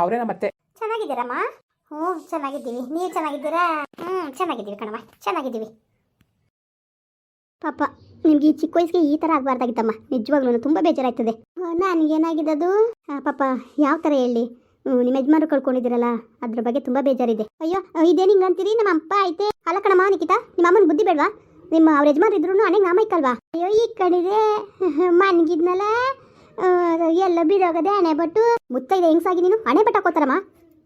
ಅವರೇನ ಮತ್ತೆ? ಚೆನ್ನಾಗಿದ್ದೀರಮ್ಮ ಹ್ಞೂ, ಚೆನ್ನಾಗಿದ್ದೀವಿ. ನೀವು ಚೆನ್ನಾಗಿದ್ದೀರಾ? ಹ್ಞೂ, ಚೆನ್ನಾಗಿದ್ದೀವಿ ಕಣವ ಚೆನ್ನಾಗಿದ್ದೀವಿ. ಪಾಪ, ನಿಮ್ಗೆ ಈ ಚಿಕ್ಕ ವಯಸ್ಸಿಗೆ ಈ ಥರ ಆಗಬಾರ್ದಾಗಿತ್ತಮ್ಮ. ನಿಜವಾಗ್ಲೂ ತುಂಬ ಬೇಜಾರಾಯ್ತದೆ. ಅದು ಪಾಪ, ಯಾವ ಥರ ಹೇಳಿ? ನಿಮ್ಮ ಯಜಮಾನರು ಕಳ್ಕೊಂಡಿದ್ದೀರಲ್ಲ, ಅದ್ರ ಬಗ್ಗೆ ತುಂಬ ಬೇಜಾರಿದೆ. ಅಯ್ಯೋ ಇದೇನು ಹಿಂಗೆ ಅಂತೀರಿ? ನಮ್ಮ ಅಪ್ಪ ಐತೆ. ಅಲ್ಲ ಕಣಮ್ಮ, ನಿಖಿತ, ನಿಮ್ಮ ಅಮ್ಮನ ಬುದ್ಧಿ ಬೇಡವಾ? ನಿಮ್ಮ ಅವ್ರ ಯಜಮಾನ್ರು ಇದ್ರು ಅನೇಗೆ ನಾಮೈಕಲ್ವಾ? ಅಯ್ಯೋ, ಈ ಕಣಿದೆ ಮನ್ಗಿದ್ನಲ್ಲ. ಎಲ್ಲ ಬಿಡೋಗದೆ ಹಣೆ ಬಟ್ಟು ಮುತ್ತೈದೆ ಹೆಂಗ್ಸಾಗಿ ನೀನು? ಹಣೆ ಬಟ್ಟು ಹಾಕೋತಾರಮ್ಮ.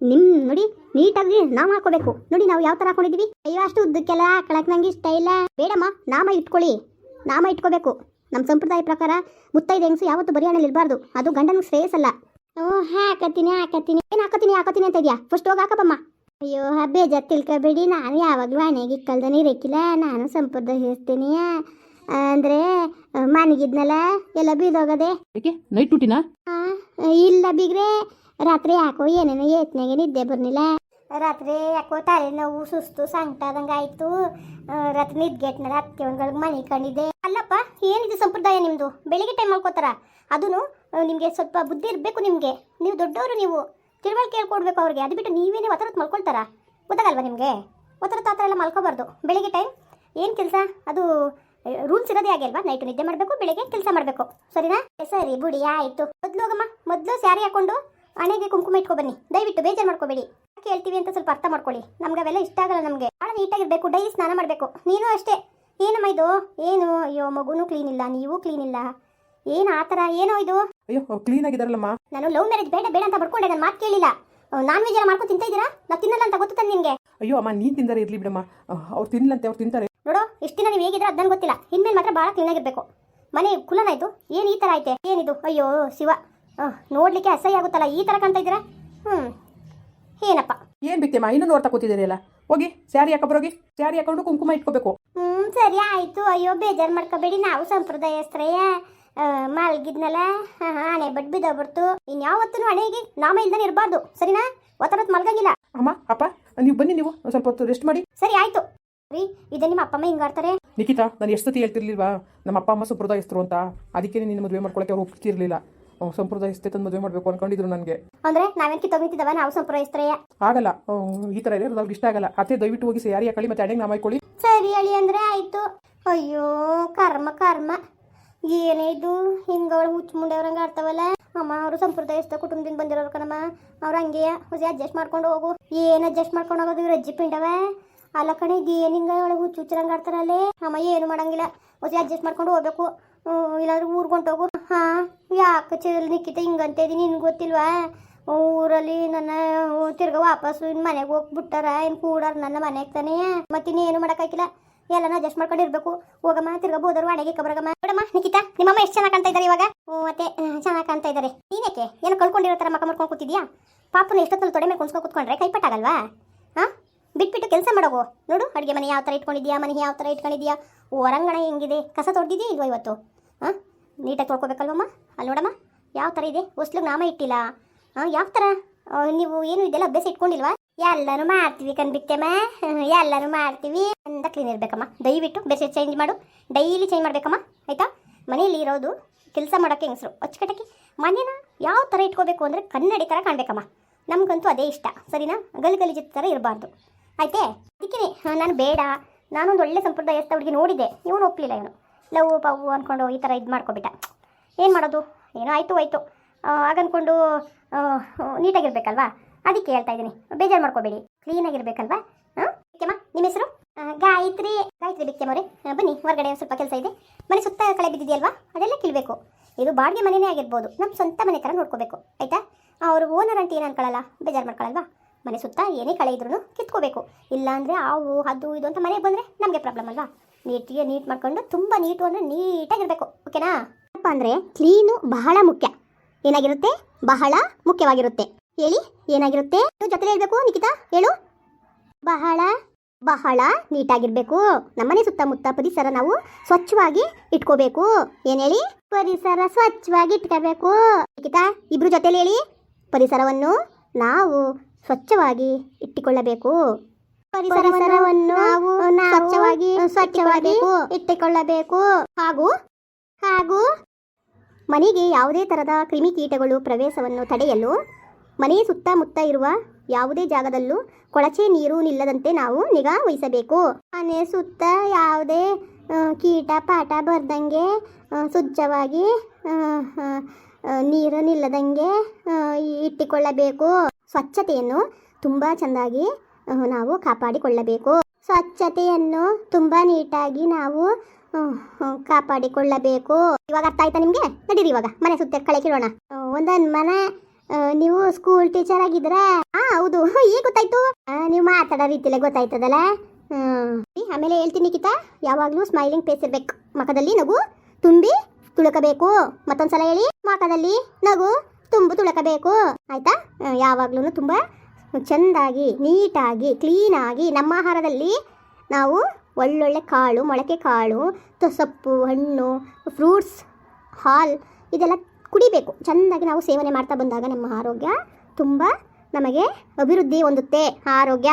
ನಿಮ್ ನೋಡಿ, ನೀಟಾಗಿ ನಾವು ಹಾಕೋಬೇಕು ನೋಡಿ ನಾವು ಯಾವ ತರ ಹಾಕೊಂಡಿದೀವಿ? ಅಯ್ಯೋ, ಅಷ್ಟು ಉದ್ದಕ್ಕೆಲ್ಲ ಹಾಕೊಳಕ್ ನಂಗೆ ಇಷ್ಟ ಇಲ್ಲ. ಬೇಡಮ್ಮ, ನಾಮ ಇಟ್ಕೊಳ್ಳಿ. ನಾಮ ಇಟ್ಕೋಬೇಕು. ನಮ್ಮ ಸಂಪ್ರದಾಯ ಪ್ರಕಾರ ಮುತ್ತೈದೆ ಹೆಂಗ್ಸು ಯಾವತ್ತು ಬರೀ ಹಣೆಲಿ ಇರಬಾರ್ದು. ಅದು ಗಂಡನ ಶ್ರೇಯಸ್ಸಲ್ಲ ಓ, ಹಾಕತ್ತೀನಿ ಹಾಕತ್ತೀನಿ. ಏನು ಹಾಕತ್ತೀನಿ ಹಾಕತ್ತೀನಿ ಅಂತ ಇದೆಯಾ? ಫಸ್ಟ್ ಹೋಗಿ ಹಾಕಪ್ಪಮ್ಮ. ಅಯ್ಯೋ ಬೇಜಾರ್ ತಿಳ್ಕೊಬೇಡಿ. ನಾನು ಯಾವಾಗಲೂ ಹಣೆಗೆ ಕಲ್ದನಿ ಇರಕ್ಕಿಲ್ಲ ನಾನು ಸಂಪ್ರದಾಯ ಹೇಳ್ತೀನಿ ಅಂದರೆ ಮನೆಗಿದ್ನಲ್ಲ ಎಲ್ಲ ಬೀದೋಗದೆ? ನೈಟ್ ಡ್ಯೂಟಿನಾ ಇಲ್ಲ ಬಿಗ್ರೆ ರಾತ್ರಿ ಯಾಕೋ ಏನೇನೋ ಏತ್ನಾಗೆ ನಿದ್ದೆ ಬರ್ನಿಲ್ಲ ರಾತ್ರಿ ಯಾಕೋ ತಲೆ ನೋವು ಸುಸ್ತು ಸಂಕಟ ಆದಂಗೆ ಆಯ್ತು. ರಾತ್ರಿ ನಿದ್ಗೆಟ್ನ ಅತ್ತೆ ಒಂದ್ಗಳಿಗೆ ಮನೆ ಕಂಡಿದ್ದೆ ಅಲ್ಲಪ್ಪ ಏನಿದೆ ಸಂಪ್ರದಾಯ ನಿಮ್ಮದು ಬೆಳಿಗ್ಗೆ ಟೈಮ್ ಮಾಡ್ಕೋತಾರ? ಅದೂ ನಿಮಗೆ ಸ್ವಲ್ಪ ಬುದ್ಧಿ ಇರಬೇಕು ನಿಮಗೆ. ನೀವು ದೊಡ್ಡವರು ನೀವು. ತಿಳುವಳಿಕೆ ಹೇಳ್ಕೊಡ್ಬೇಕು ಅವ್ರಿಗೆ. ಅದು ಬಿಟ್ಟು ನೀವೇನೇ ಒತ್ತರತ್ ಮಲ್ಕೊಳ್ತಾರ? ಗೊತ್ತಾಗಲ್ವಾ ನಿಮಗೆ? ಒತ್ತರತ್ ಆ ಥರ ಎಲ್ಲ ಮಲ್ಕೋಬಾರ್ದು. ಬೆಳಿಗ್ಗೆ ಟೈಮ್ ಏನು ಕೆಲಸ? ಅದು ರೂಲ್ಸ್ ಇರೋದೇ ಹಾಗೆ ಅಲ್ವಾ? ನೈಟ್ ನಿದ್ದೆ ಮಾಡಬೇಕು ಬೆಳಿಗ್ಗೆ ಕೆಲಸ ಮಾಡಬೇಕು. ಸರಿನಾ? ಸರಿ ಬುಡಿ ಆಯಿತು. ಮೊದಲು ಹೋಗಮ್ಮ. ಮೊದಲು ಸ್ಯಾರಿ ಹಾಕೊಂಡು ಹಣೆಗೆ ಕುಂಕುಮ ಇಟ್ಕೊ ಬನ್ನಿ. ದಯವಿಟ್ಟು ಬೇಜಾರು ಮಾಡ್ಕೋಬೇಡಿ. ಯಾಕೆ ಹೇಳ್ತೀವಿ ಅಂತ ಸ್ವಲ್ಪ ಅರ್ಥ ಮಾಡ್ಕೊಳ್ಳಿ. ನಮ್ಗೆ ಅವೆಲ್ಲ ಇಷ್ಟ ಆಗಲ್ಲ ನಮಗೆ. ಭಾಳ ನೀಟಾಗಿರಬೇಕು ಡೈಲಿ ಸ್ನಾನ ಮಾಡಬೇಕು. ನೀನು ಅಷ್ಟೇ. ಏನಮ್ಮ ಇದು? ಏನು? ಅಯ್ಯೋ ಮಗುನೂ ಕ್ಲೀನ್ ಇಲ್ಲ ನೀವು ಕ್ಲೀನ್ ಇಲ್ಲ. ಏನು ಆ ಥರ? ಏನೋ ಇದು? ಅಯ್ಯೋ ಕ್ಲೀನ್ ಆಗಿದಾರಲ್ಲಮ್ಮ. ನಾನು ಲವ್ ಮ್ಯಾರೇಜ್ ಬೇಡ ಬೇಡ ಅಂತ ಬರ್ಕೊಂಡೆ ನಾನು ಮಾತು ಕೇಳಿಲ್ಲ. ನಾನ್ ವೆಜ್ ಎಲ್ಲ ಮಾಡ್ಕೊಂಡು ತಿಂತಾ ಇದ್ದೀರಾ? ನಾವು ತಿನ್ನಲ್ಲ ಅಂತ ಗೊತ್ತು ನಿಮಗೆ ಅಯ್ಯೋ ಅಮ್ಮ ನೀನು ತಿಂದಾರೆ ಇರ್ಲಿ ಬಿಡಮ್ಮ. ಅವ್ರು ತಿನ್ನಲಂತೆ ಅವ್ರು ತಿಂತಾರೆ. ಇಷ್ಟು ದಿನ ನೀವು ಹೇಗಿದ್ರೆ ಅದನ್ನ ಗೊತ್ತಿಲ್ಲ. ಇನ್ಮೇಲೆ ಮಾತ್ರ ಭಾಳ ಕ್ಲೀನಾಗಿರ್ಬೇಕು ಮನೆ ಕುಲನಾಯ್ತು ಏನು ಈ ಥರ ಐತೆ? ಏನಿದು? ಅಯ್ಯೋ ಶಿವ. ಹಾಂ ನೋಡ್ಲಿಕ್ಕೆ ಅಸಹ್ಯ ಆಗುತ್ತಲ್ಲ ಈ ಥರ ಕಾಣ್ತಾ ಇದ್ದೀರಾ? ಹ್ಞೂ ಏನಪ್ಪ? ಏನ್ ಬಿತ್ತಮ್ಮ ಇನ್ನೂ ನೋಡ್ತಾ ಕೂತಿದ್ದೀರಿ ಅಲ್ಲ ಹೋಗಿ ಸ್ಯಾರಿ ಹೋಗಿ ಸ್ಯಾರಿ ಹಾಕೊಂಡು ಕುಂಕುಮ ಇಟ್ಕೋಬೇಕು. ಹ್ಞೂ ಸರಿ ಆಯಿತು. ಅಯ್ಯೋ ಬೇಜಾರು ಮಾಡ್ಕೋಬೇಡಿ. ನಾವು ಸಂಪ್ರದಾಯಸ್ಥರಯ್ಯ ಮಾಲ್ಗಿದ್ನಲ್ಲ ಹಾಂ ಹಣೆ ಬಟ್ ಬಿದ್ದೋಗ್ಬಿಡ್ತು. ಇನ್ಯಾವತ್ತೂ ಹಣೆಗೆ ನಾಮ ಇಲ್ದಾನೆ ಇರಬಾರ್ದು. ಸರಿನಾ? ಒತ್ತಡದ ಮಲ್ಗಂಗಿಲ್ಲ. ಅಮ್ಮ ಅಪ್ಪ ನೀವು ಬನ್ನಿ ನೀವು. ಸ್ವಲ್ಪ ಹೊತ್ತು ರೆಸ್ಟ್ ಮಾಡಿ. ಸರಿ ಆಯಿತು. ರೀ ಇದೆ ನಿಮ್ಮ ಅಪ್ಪ ಅಮ್ಮ ಹಿಂಗಾಡ್ತಾರೆ ನಿಖಿತಾ ನಾನು ಎಷ್ಟು ಸತಿ ಹೇಳ್ತಿರ್ಲಿಲ್ವಾ? ನಮ್ಮ ಅಪ್ಪ ಅಮ್ಮ ಸಂಪ್ರದಾಯಸ್ಥರು ಅಂತ. ಅದಕ್ಕೆ ನಿನ್ನ ಮದುವೆ ಮಾಡ್ಕೊಳಕ್ಕೆ ಅವ್ರು ಒಪ್ತಿರ್ಲಿಲ್ಲ. ಸಂಪ್ರದಾಯಸ್ಥೆ ತಂದು ಮದುವೆ ಮಾಡಬೇಕು ಅನ್ಕೊಂಡಿದ್ರು ನನಗೆ. ಅಂದ್ರೆ ನಾವೇನ್ ಕಿತ್ತೋಗ್ ನಿಂತಿದ್ದಾವ ನಾವು ಸಂಪ್ರದಾಯಸ್ಥರೇ ಆಗಲ್ಲ. ಈ ತರ ಇರೋದು ಅವ್ರಿಗೆ ಇಷ್ಟ ಆಗಲ್ಲ. ಅತ್ತೆ ದಯವಿಟ್ಟು ಹೋಗಿ ಸ್ಯಾರಿ ಹಾಕೊಳ್ಳಿ ಮತ್ತೆ ಅಡೆಗೆ ನಾಮ ಹಾಕೊಳ್ಳಿ ಸರಿ ಹೇಳಿ ಅಂದ್ರೆ ಆಯ್ತು. ಅಯ್ಯೋ ಕರ್ಮ ಕರ್ಮ. ಏನೇ ಇದು? ಹುಚ್ಚು ಹುಚ್ಚ ಮುಂಡೆಯವ್ರಂಗೆ ಆಡ್ತಾವಲ್ಲ. ಅಮ್ಮ ಅವರು ಸಂಪ್ರದಾಯಸ್ಥ ಕುಟುಂಬದಿಂದ ಬಂದಿರೋರು ಕಣಮ್ಮ. ಅವ್ರ ಹಂಗೆಯ? ಹೊಸ ಅಡ್ಜಸ್ಟ್ ಮಾಡ್ಕೊಂಡು ಹೋಗು. ಏನ್ ಅಡ್ಜಸ್ಟ್ ಮಾಡ್ಕೊಂಡು ಹೋಗೋದು? ಇವ್ರು ಅಜ್ಜಿ ಪಿಂಡವ? ಅಲ್ಲ ಕಣೆ, ಇದು ಏನು ಹಿಂಗೆ ಒಳಗೆ ಹುಚ್ಚು ಹುಚ್ಚರಂಗೆ ಆಡ್ತಾರಲ್ಲೇ ಅಮ್ಮ ಏನು ಮಾಡಂಗಿಲ್ಲ. ಹೊಸ ಅಡ್ಜಸ್ಟ್ ಮಾಡ್ಕೊಂಡು ಹೋಗ್ಬೇಕು. ಇಲ್ಲಾಂದ್ರೆ ಊರ್ಗೆ ಹೊಂಟೋಗು ಹಾಂ, ಯಾಕೆ ಚಲ್ ನಿಕ್ಕಿತ ಹಿಂಗಂತ ಇದೀನಿ ನಿನ್ಗೆ ಗೊತ್ತಿಲ್ವಾ? ಊರಲ್ಲಿ ನನ್ನ ತಿರ್ಗ ವಾಪಸ್ಸು ಇನ್ನು ಮನೆಗೆ ಹೋಗ್ಬಿಟ್ಟಾರ ಇನ್ನು ಕೂಡಾರ ನನ್ನ ಮನೆಗೆ ತಾನೇ. ಮತ್ತಿನ್ನೇನು ಮಾಡೋಕ್ಕಾಗಿಲ್ಲ ಎಲ್ಲನೂ ಅಡ್ಜಸ್ಟ್ ಮಾಡ್ಕೊಂಡು ಇರಬೇಕು. ಹೋಗಮ್ಮ, ತಿರ್ಗ ಬೋದರು ಅಡಿಗೆ ಕಬರಗಮ್ಮ ನೋಡಮ್ಮ ನಿಖಿತಾ ನಿಮ್ಮಮ್ಮ ಎಷ್ಟು ಚೆನ್ನಾಗಿ ಕಾಣ್ತಾ ಇದ್ದಾರೆ ಇವಾಗ? ಮತ್ತೆ ಚೆನ್ನಾಗಿ ಕಾಣ್ತಾ ಇದ್ದಾರೆ ನೀನೇಕೆ ಏನು ಕಳ್ಕೊಂಡಿರೋ ಥರ ಮಕ್ಕ ಮಾಡ್ಕೊಂಡು ಕೂತಿದ್ಯಾ? ಪಾಪನ ಎಷ್ಟೊತ್ತಲ್ಲಿ ತೊಡೆ ಮೇಲೆ ಕುಣ್ಸ್ಕೊಂಡು ಕೂತ್ಕೊಂಡ್ರೆ? ಕೈಪಟ್ಟಾಗಲ್ವಾ? ಬಿಟ್ಬಿಟ್ಟು ಕೆಲಸ ಮಾಡೋಗು? ನೋಡು, ಅಡುಗೆ ಮನೆ ಯಾವ ಥರ ಇಟ್ಕೊಂಡಿದ್ಯಾ, ಮನೆ ಯಾವ ಥರ ಇಟ್ಕೊಂಡಿದ್ಯಾ? ಹೊರಂಗಣ ಹೆಂಗಿದೆ? ಕಸ ತೊಡ್ದಿದ್ಯಾ ಇಲ್ವಾ ಇವತ್ತು? ಹಾಂ ನೀಟಾಗಿ ತೊಳ್ಕೊಬೇಕಲ್ವಮ್ಮ? ಅಲ್ಲಿ ನೋಡಮ್ಮ, ಯಾವ ಥರ ಇದೆ? ಹೊಸ್ಲಿಗೆ ನಾಮ ಇಟ್ಟಿಲ್ಲ. ಹಾಂ ಯಾವ ಥರ ನೀವು ಏನು ಇದೆಲ್ಲ ಅಭ್ಯಾಸ ಇಟ್ಕೊಂಡಿಲ್ವಾ? ಎಲ್ಲರೂ ಮಾಡ್ತೀವಿ ಕಣ್ಬಿಟ್ಟೆಮ್ಮ ಎಲ್ಲರೂ ಮಾಡ್ತೀವಿ ಅಂತ ಕ್ಲೀನ್ ಇರಬೇಕಮ್ಮ. ದಯವಿಟ್ಟು ಬೇರೆ ಚೇಂಜ್ ಮಾಡು. ಡೈಲಿ ಚೇಂಜ್ ಮಾಡಬೇಕಮ್ಮ. ಆಯಿತಾ? ಮನೆಯಲ್ಲಿ ಇರೋದು ಕೆಲಸ ಮಾಡೋಕ್ಕೆ ಹೆಂಗಸರು? ಅಚ್ಚುಕಟ್ಟಕ್ಕೆ ಮನೇನ ಯಾವ ಥರ ಇಟ್ಕೋಬೇಕು ಅಂದರೆ ಕನ್ನಡಿ ಥರ ಕಾಣಬೇಕಮ್ಮ. ನಮಗಂತೂ ಅದೇ ಇಷ್ಟ. ಸರಿನಾ? ಗಲ್ ಗಲಿಜಿತ್ ಥರ ಇರಬಾರ್ದು. ಆಯ್ತೇ? ಅದಕ್ಕೆ ನಾನು ಬೇಡ. ನಾನೊಂದು ಒಳ್ಳೆ ಸಂಪ್ರದಾಯಸ್ಥ ಹುಡುಗಿ ನೋಡಿದ್ದೆ. ಇವನು ಒಪ್ಪಲಿಲ್ಲ ಇವನು. ಲವ್ ಪವು ಅಂದ್ಕೊಂಡು ಈ ಥರ ಇದು ಮಾಡ್ಕೊಬಿಟ್ಟ. ಏನು ಮಾಡೋದು? ಏನೋ ಆಯಿತು ಆಯಿತು ಹಾಗನ್ಕೊಂಡು ನೀಟಾಗಿರ್ಬೇಕಲ್ವಾ? ಅದಕ್ಕೆ ಹೇಳ್ತಾ ಇದ್ದೀನಿ. ಬೇಜಾರು ಮಾಡ್ಕೋಬೇಡಿ. ಕ್ಲೀನಾಗಿರ್ಬೇಕಲ್ವಾ? ಹಾಂ? ಬಿಕ್ಕಮ್ಮ, ನಿಮ್ಮ ಹೆಸರು? ಗಾಯತ್ರಿ. ಗಾಯತ್ರಿ ಬಿಕ್ಕಮ್ಮವ್ರೆ. ಬನ್ನಿ, ಹೊರಗಡೆ ಸ್ವಲ್ಪ ಕೆಲಸ ಇದೆ. ಮನೆ ಸುತ್ತ ಕಳೆ ಬಿದ್ದಿದೆಯಲ್ವಾ? ಅದೆಲ್ಲ ಕೀಳ್ಬೇಕು. ಇದು ಬಾಡಿಗೆ ಮನೆನೇ ಆಗಿರ್ಬೋದು. ನಮ್ಮ ಸ್ವಂತ ಮನೆ ಥರ ನೋಡ್ಕೋಬೇಕು. ಆಯಿತಾ? ಅವರು ಓನರ್ ಅಂತ ಏನು ಅನ್ಕೊಳ್ಳಲ್ಲ? ಬೇಜಾರು ಮಾಡ್ಕೊಳ್ಳಲ್ವಾ ಮನೆ ಸುತ್ತ ಏನೇ ಕಳೆ ಇದ್ರೂ ಕಿತ್ಕೋಬೇಕು. ಇಲ್ಲಾಂದರೆ ಹಾವು ಅದು ಇದು ಅಂತ ಮನೆಗೆ ಬಂದರೆ ನಮಗೆ ಪ್ರಾಬ್ಲಮ್ ಅಲ್ವಾ? ನೀಟಿಗೆ ನೀಟ್ ಮಾಡ್ಕೊಂಡು ತುಂಬ ನೀಟು ಅಂದರೆ ನೀಟಾಗಿರಬೇಕು ಓಕೆನಾ ಅಪ್ಪ ಅಂದರೆ ಕ್ಲೀನು ಬಹಳ ಮುಖ್ಯ. ಏನಾಗಿರುತ್ತೆ? ಬಹಳ ಮುಖ್ಯವಾಗಿರುತ್ತೆ. ಹೇಳಿ, ಏನಾಗಿರುತ್ತೆ? ಜೊತೆ ಹೇಳಬೇಕು ನಿಖಿತಾ ಹೇಳು. ಬಹಳ ಬಹಳ ನೀಟಾಗಿರಬೇಕು. ನಮ್ಮನೆ ಸುತ್ತಮುತ್ತ ಪರಿಸರ ನಾವು ಸ್ವಚ್ಛವಾಗಿ ಇಟ್ಕೋಬೇಕು. ಏನ್ ಹೇಳಿ? ಪರಿಸರ ಸ್ವಚ್ಛವಾಗಿ ಇಟ್ಕೋಬೇಕು. ನಿಖಿತಾ ಇಬ್ರು ಜೊತೆಲಿ ಹೇಳಿ. ಪರಿಸರವನ್ನು ನಾವು ಸ್ವಚ್ಛವಾಗಿ ಇಟ್ಟುಕೊಳ್ಳಬೇಕು. ಪರಿಸರವನ್ನು ನಾವು ಸ್ವಚ್ಛವಾಗಿ ಸ್ವಚ್ಛವಾಗಿ ಇಟ್ಟುಕೊಳ್ಳಬೇಕು. ಹಾಗೂ ಹಾಗೂ ಮನೆಗೆ ಯಾವುದೇ ತರಹದ ಕ್ರಿಮಿಕೀಟಗಳು ಪ್ರವೇಶವನ್ನು ತಡೆಯಲು ಮನೆ ಸುತ್ತಮುತ್ತ ಇರುವ ಯಾವುದೇ ಜಾಗದಲ್ಲೂ ಕೊಳಚೆ ನೀರು ನಿಲ್ಲದಂತೆ ನಾವು ನಿಗಾ ವಹಿಸಬೇಕು. ಮನೆ ಸುತ್ತ ಯಾವುದೇ ಕೀಟ ಪಾಠ ಬರ್ದಂಗೆ ಸ್ವಚ್ಛವಾಗಿ ನೀರು ನಿಲ್ಲದಂಗೆ ಇಟ್ಟುಕೊಳ್ಳಬೇಕು. ಸ್ವಚ್ಛತೆಯನ್ನು ತುಂಬ ಚೆಂದಾಗಿ ನಾವು ಕಾಪಾಡಿಕೊಳ್ಳಬೇಕು. ಸ್ವಚ್ಛತೆಯನ್ನು ತುಂಬ ನೀಟಾಗಿ ನಾವು ಕಾಪಾಡಿಕೊಳ್ಳಬೇಕು. ಇವಾಗ ಅರ್ಥ ಆಯ್ತಾ ನಿಮಗೆ? ನಡೀರಿ ಇವಾಗ. ಮನೆ ಸುತ್ತ ಕಳೆ ಒಂದೊಂದು ಮನೆ ನೀವು ಸ್ಕೂಲ್ ಟೀಚರ್ ಆಗಿದ್ರೆ ಹಾ ಹೌದು. ಈಗ ಗೊತ್ತಾಯ್ತು? ನೀವು ಮಾತಾಡೋ ರೀತಿಲೇ ಗೊತ್ತಾಯ್ತದಲ್ಲ? ಆಮೇಲೆ ಹೇಳ್ತೀನಿ ಕಿತ್ತ ಯಾವಾಗಲೂ ಸ್ಮೈಲಿಂಗ್ ಫೇಸ್ ಇರ್ಬೇಕು. ಮುಖದಲ್ಲಿ ನಗು ತುಂಬಿ ತುಳುಕಬೇಕು. ಮತ್ತೊಂದ್ಸಲ ಹೇಳಿ. ಮುಖದಲ್ಲಿ ನಗು ತುಂಬು ತುಳಕಬೇಕು. ಆಯ್ತಾ? ಯಾವಾಗ್ಲೂ ತುಂಬ ಚೆಂದಾಗಿ, ನೀಟಾಗಿ, ಕ್ಲೀನಾಗಿ ನಮ್ಮ ಆಹಾರದಲ್ಲಿ ನಾವು ಒಳ್ಳೊಳ್ಳೆ ಕಾಳು, ಮೊಳಕೆ ಕಾಳು ಸೊಪ್ಪು ಹಣ್ಣು, ಫ್ರೂಟ್ಸ್, ಹಾಲ್ ಇದೆಲ್ಲ ಕುಡಿಬೇಕು. ಚೆಂದಾಗಿ ನಾವು ಸೇವನೆ ಮಾಡ್ತಾ ಬಂದಾಗ ನಮ್ಮ ಆರೋಗ್ಯ ತುಂಬ ನಮಗೆ ಅಭಿವೃದ್ಧಿ ಹೊಂದುತ್ತೆ. ಆರೋಗ್ಯ.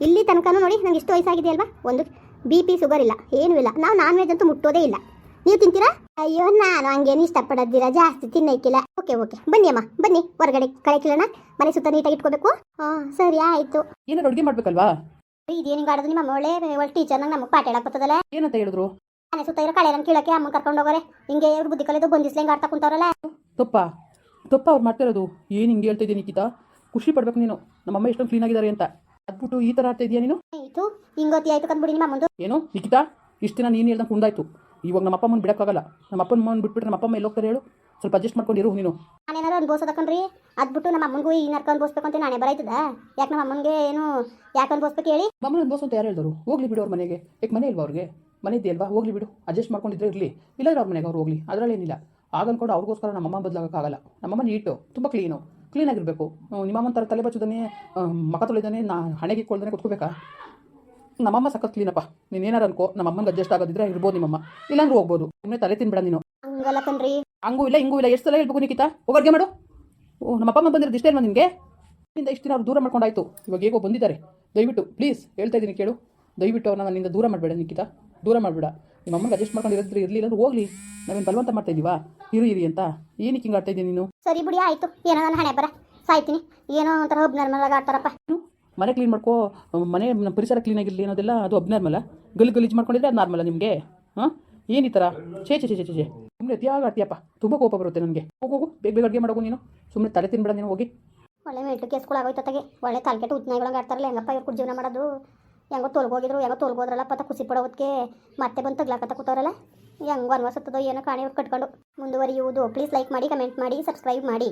ಇಲ್ಲಿ ತನಕನೂ ನೋಡಿ ನಂಗೆ ಇಷ್ಟು ವಯಸ್ಸಾಗಿದೆ ಅಲ್ವಾ? ಒಂದು ಬಿ ಪಿ ಶುಗರ್ ಇಲ್ಲ. ಏನೂ ಇಲ್ಲ. ನಾವು ನಾನ್ ವೆಜ್ ಅಂತೂ ಮುಟ್ಟೋದೇ ಇಲ್ಲ. ನೀವು ತಿಂತೀರಾ? ಅಯ್ಯೋ ನಾನು ಹಂಗೇನು ಇಷ್ಟಪಡೋದಿರ. ಜಾಸ್ತಿ ತಿನ್ನಕ್ಕಿಲ್ಲ. ಓಕೆ ಓಕೆ ಬನ್ನಿ ಅಮ್ಮ ಬನ್ನಿ ಹೊರಗಡೆ ಕಳೆ ಕೀಳೋಣ. ಮನೆ ಸುತ್ತ ನೀಟಾಗಿ ಇಟ್ಕೋಬೇಕು. ಹಾ ಸರಿ ಆಯ್ತು. ಏನಾದ್ರು ಅಡುಗೆ ಮಾಡ್ಬೇಕಲ್ವಾ? ಇದೇನು ಹಿಂಗೆ ಆಡೋದು? ನಿಮ್ಮ ಅಮ್ಮ ಒಳ್ಳೆ ಒಳ್ಳೆ ಟೀಚರ್ ನಂಗೆ ನಮಗೆ ಪಾಠ ಹೇಳಕ್ ಬರ್ತದಲ್ಲ. ಏನಂತ ಹೇಳಿದ್ರು? ಮನೆ ಸುತ್ತ ಇರೋ ಕಳೆ ಕೀಳಕ್ಕೆ ಅಮ್ಮ ಕರ್ಕೊಂಡು ಹೋಗೋರೆ. ಹಿಂಗೆ ಇವ್ರು ಬುದ್ಧಿ ಕಲಿದು ಬಂದಿಸ್ಲೆ ಹಿಂಗೆ ಆಡ್ತಾ ಕುಂತವ್ರಲ್ಲ. ತಪ್ಪ. ತಪ್ಪ ಅವ್ರು ಮಾಡ್ತಿರೋದು ಏನು ಹಿಂಗೆ ಹೇಳ್ತಾ ಇದ್ದೀನಿ ನಿಖಿತಾ? ಖುಷಿ ಪಡ್ಬೇಕು ನೀನು. ನಮ್ಮಮ್ಮ ಎಷ್ಟೊಂದು ಕ್ಲೀನ್ ಆಗಿದ್ದಾರೆ ಅಂತ. ಅದ್ಬಿಟ್ಟು ಈ ಥರ ಆಡ್ತಾ ಇದೆಯಾ ನೀನು? ಆಯಿತು. ಹಿಂಗೊತ್ತಿ ಆಯ್ತು ಕಂದ್ಬಿಡಿ ನಿಮ್ಮ ಅಮ್ಮಂದು. ಏನು? ನಿಖಿತಾ ಇಷ್ಟು ದಿನ ನೀನು ಹೇಳ್ದಂಗೆ ಕುಂದಾಯ್ತು. ಇವಾಗ ನಮ್ಮ ಅಪ್ಪ ಅಮ್ಮನ ಬಿಡೋಕ್ಕಾಗಲ್ಲ. ನಮ್ಮ ಅಪ್ಪನ ಅಮ್ಮನ ಬಿಟ್ಬಿಟ್ರೆ ನಮ್ಮ ಅಪ್ಪ ಅಮ್ಮ ಎಲ್ಲಿ ಹೋಗ್ತಾರೆ ಹೇಳು? ಸ್ವಲ್ಪ ಅಡ್ಜಸ್ಟ್ ಇರು ನೀನು. ನಾನೇನಾರು ಅನ್ಬೋಸದಕ್ಕನ್ರಿ ಅದ್ಬಿಟ್ಟು ನಮ್ಮ ಅಮ್ಮನಿಗೂ ಈ ನರ್ಕ ಬೋಸ್ಬೇಕು ಅಂತ ನಾನೇ ಬರೈತದ? ಯಾಕೆ ನಮ್ಮ ಅಮ್ಮನಿಗೆ ಏನು ಯಾಕೆ ಅನ್ಬೋಸ್ಬೇಕು ಹೇಳಿ? ಮಮ್ಮನ ಬೋಸ್ ಅಂತ ಯಾರು ಹೇಳಿದ್ರು? ಹೋಗ್ಲಿ ಬಿಡು ಅವ್ರ ಮನೆಗೆ. ಯಾಕೆ ಮನೆ ಇಲ್ವಾ ಅವ್ರಿಗೆ? ಮನೆ ಇದೆಯಲ್ವಾ ಹೋಗ್ಲಿ ಬಿಡು. ಅಡ್ಜಸ್ಟ್ ಮಾಡ್ಕೊಂಡಿದ್ರೆ ಇರಲಿ. ಇಲ್ಲಾದ್ರೆ ಅವ್ರ ಮನೆಗೆ ಅವ್ರು ಹೋಗ್ಲಿ. ಅದರಲ್ಲೇನಿಲ್ಲ ಆಗ ಅನ್ಕೊಂಡು ಅವ್ರಿಗೋಸ್ಕರ ನಮ್ಮಮ್ಮ ಬದಲಾಗೋಕ್ಕಾಗಲ್ಲ. ನಮ್ಮಮ್ಮ ನೀಟು. ತುಂಬ ಕ್ಲೀನು ಕ್ಲೀನಾಗಿರಬೇಕು ನಿಮ್ಮಮ್ಮನ ಥರ ತಲೆ ಬಚ್ಚದನ್ನೇ ಮಕ ತೊಳಿದಾನೆ ನಾ ಹಣೆಗೆ ಕೊಳ್ದನೇ ಕುತ್ಕೋಬೇಕಾ? ನಮ್ಮಮ್ಮ ಸಖತ್ ಕ್ಲೀನಪ್ಪ ನೀನು ಏನಾರು ಅನ್ಕೋ ನಮ್ಮಮ್ಮನಿಗೆ ಅಡ್ಜಸ್ಟ್ ಆಗೋದಿದ್ರೆ ಇರ್ಬೋದು ನಿಮ್ಮಮ್ಮ. ಇಲ್ಲಾಂದ್ರೂ ಹೋಗ್ಬೋದು. ಸುಮ್ಮನೆ ತಲೆ ತಿನ್ಬೇಡ ನೀನು. ಹಂಗಲ್ಲ ಕಣ್ರಿ. ಹಂಗೂ ಇಲ್ಲ ಹಿಂಗೂ ಇಲ್ಲ. ಎಷ್ಟು ಸಲ ಹೇಳ್ಬೇಕು ನಿಖಿತಾ? ಹೋಗರ್ಗೆ ಮಾಡು. ಓ ನಮ್ಮ ಅಪ್ಪ ಅಮ್ಮ ಬಂದಿರೋದು ಇಷ್ಟೇ ಅಲ್ವಾ ನಿಮಗೆ ನಿಂದ ಇಷ್ಟು ದಿನ ಅವ್ರು ದೂರ ಮಾಡ್ಕೊಂಡಾಯ್ತು. ಇವಾಗ ಹೇಗೋ ಬಂದಿದ್ದಾರೆ. ದಯವಿಟ್ಟು ಪ್ಲೀಸ್ ಹೇಳ್ತಾ ಇದ್ದೀನಿ ಕೇಳು. ದಯವಿಟ್ಟು ಅವ್ರನ್ನ ನನ್ನಿಂದ ದೂರ ಮಾಡಬೇಡ ನಿಖಿತಾ. ದೂರ ಮಾಡಬೇಡ. ನಿಮ್ಮ ಅಡ್ಜಸ್ಟ್ ಮಾಡ್ಕೊಂಡಿರೋದ್ರೆ ಇರಲಿಲ್ಲ ಅಂದ್ರೆ ಹೋಗ್ಲಿ. ನಾವೇನು ಬಲವಂತ ಮಾಡ್ತಾ ಇದೀವಾ? ಇರು ಇರಿ ಅಂತ. ಏನಕ್ಕೆ ಹಿಂಗೆ ಆಡ್ತಾ ಇದ್ದೀನಿ ನೀನು? ಸರಿ ಬಿಡಿ ಆಯ್ತು. ಏನೋ ನನ್ನ ಹಣೆ ಬರ. ಸಾಯ್ತೀನಿ. ಏನೋ ಒಂಥರ ಹಬ್ ನರ್ಮಲ್ ಆಡ್ತಾರಪ್ಪ? ಮನೆ ಕ್ಲೀನ್ ಮಾಡ್ಕೋ ಮನೆ ಪರಿಸರ ಕ್ಲೀನ್ ಆಗಿರಲಿ ಅನ್ನೋದೆಲ್ಲ ಅದು ಅಬ್ನಾರ್ಮಲ್ಲ ಗಲ್ಲಿ ಗಲೀಜು ಮಾಡ್ಕೊಂಡಿದ್ರೆ ಅದು ನಾರ್ಮಲ್ಲ ನಿಮಗೆ? ಹಾಂ? ಏನು ಈ ಥರ ಛೇ ಛೇ ಛೇ ಛೇ ಸುಮ್ಮನೆ ಅತಿಯಾಗ ಆಡ್ತೀಯಪ್ಪ ತುಂಬ ಕೋಪ ಬರುತ್ತೆ ನನಗೆ. ಹೋಗು ಹೋಗು. ಬೇಗ ಬೇಗ ಅಡುಗೆ ಮಾಡೋಗು ನೀನು. ಸುಮ್ಮನೆ ತಲೆ ತಿನ್ಬೇಡ ನೀನು, ಹೋಗಿ. ಒಳ್ಳೆ ಮೆಂಟು ಕೇಸ್ಗಳಾಗೋಯ್ತತ್ತಾಗೆ ಒಳ್ಳೆ ತಲೆಕೆಟ್ಟು ಉತ್ನಾಯಿಗಳಂಗೆ ಆಡ್ತಾರಲ್ಲ, ಹೆಂಗಪ್ಪ ಇವ್ರು ಜೀವನ ಮಾಡೋದು? ಹೆಂಗೋ ತೊಲ್ಗೋಗಿದ್ರು ಹೆಂಗೋ ತೊಲ್ಗೋದ್ರಲ್ಲ ಪತ್ತ ಖುಷಿ ಪಡೋದಕ್ಕೆ ಮತ್ತೆ ಬಂದು ತಗ್ಲಾಕತ್ತ ಕೂತವ್ರಲ್ಲ. ಹೆಂಗೋ ಅನ್ವಸತ್ತದೋ ಏನೋ ಕಾಣಿ ಕಟ್ಕೊಂಡು. ಮುಂದುವರಿಯುವುದು. ಪ್ಲೀಸ್ ಲೈಕ್ ಮಾಡಿ ಕಮೆಂಟ್ ಮಾಡಿ ಸಬ್ಸ್ಕ್ರೈಬ್ ಮಾಡಿ.